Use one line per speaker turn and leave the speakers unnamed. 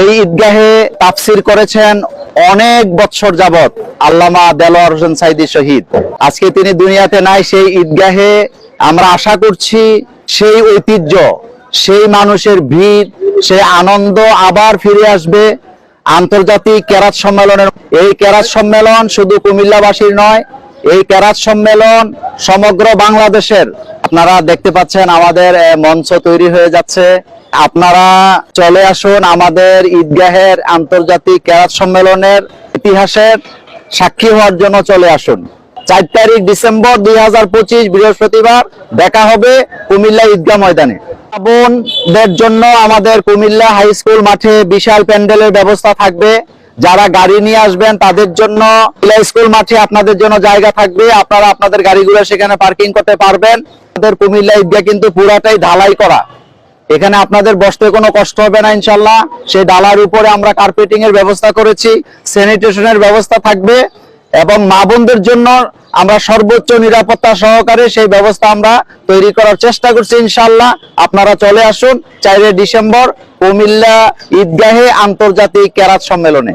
এই ঈদগাহে তাফসির করেছেন অনেক বৎসর যাবত আল্লামা দেলোয়ার হোসেন সাইদি শহীদ। আজকে তিনি দুনিয়াতে নাই, সেই ঈদগাহে আমরা আশা করছি সেই ঐতিহ্য, সেই মানুষের ভিড়, সেই আনন্দ আবার ফিরে আসবে আন্তর্জাতিক ক্যারাত সম্মেলনের। এই ক্যারাত সম্মেলন শুধু কুমিল্লাবাসীর নয়, এই ক্যারাত সম্মেলন সমগ্র বাংলাদেশের আপনারা দেখতে পাচ্ছেন আমাদের মঞ্চ তৈরি হয়ে যাচ্ছে। আপনারা চলে আসুন আমাদের ঈদগাহের আন্তর্জাতিক ক্যারাত সম্মেলনের ইতিহাসের সাক্ষী হওয়ার জন্য চলে আসুন। চার তারিখ ডিসেম্বর দুই হাজার পঁচিশ, বৃহস্পতিবার দেখা হবে কুমিল্লা ঈদগাহ ময়দানে। বোনদের জন্য আমাদের কুমিল্লা হাই স্কুল মাঠে বিশাল প্যান্ডেলের ব্যবস্থা থাকবে। যারা গাড়ি নিয়ে আসবেন, তাদের জন্য স্কুল মাঠে আপনাদের জন্য জায়গা থাকবে। আপনারা আপনাদের গাড়িগুলো সেখানে পার্কিং করতে পারবেন। আমাদের কুমিল্লা ঈদগা কিন্তু পুরাটাই ঢালাই করা। এখানে আপনাদের বসতে কোনো কষ্ট হবে না ইনশাল্লাহ সেই ডালার উপরে আমরা কার্পেটিং এর ব্যবস্থা করেছি স্যানিটেশনের ব্যবস্থা থাকবে। এবং মা বোনদের জন্য আমরা সর্বোচ্চ নিরাপত্তা সহকারে সেই ব্যবস্থা আমরা তৈরি করার চেষ্টা করছি ইনশাল্লাহ আপনারা চলে আসুন, চাইলে ডিসেম্বর, কুমিল্লা ঈদগাহে আন্তর্জাতিক ক্যারাত সম্মেলনে।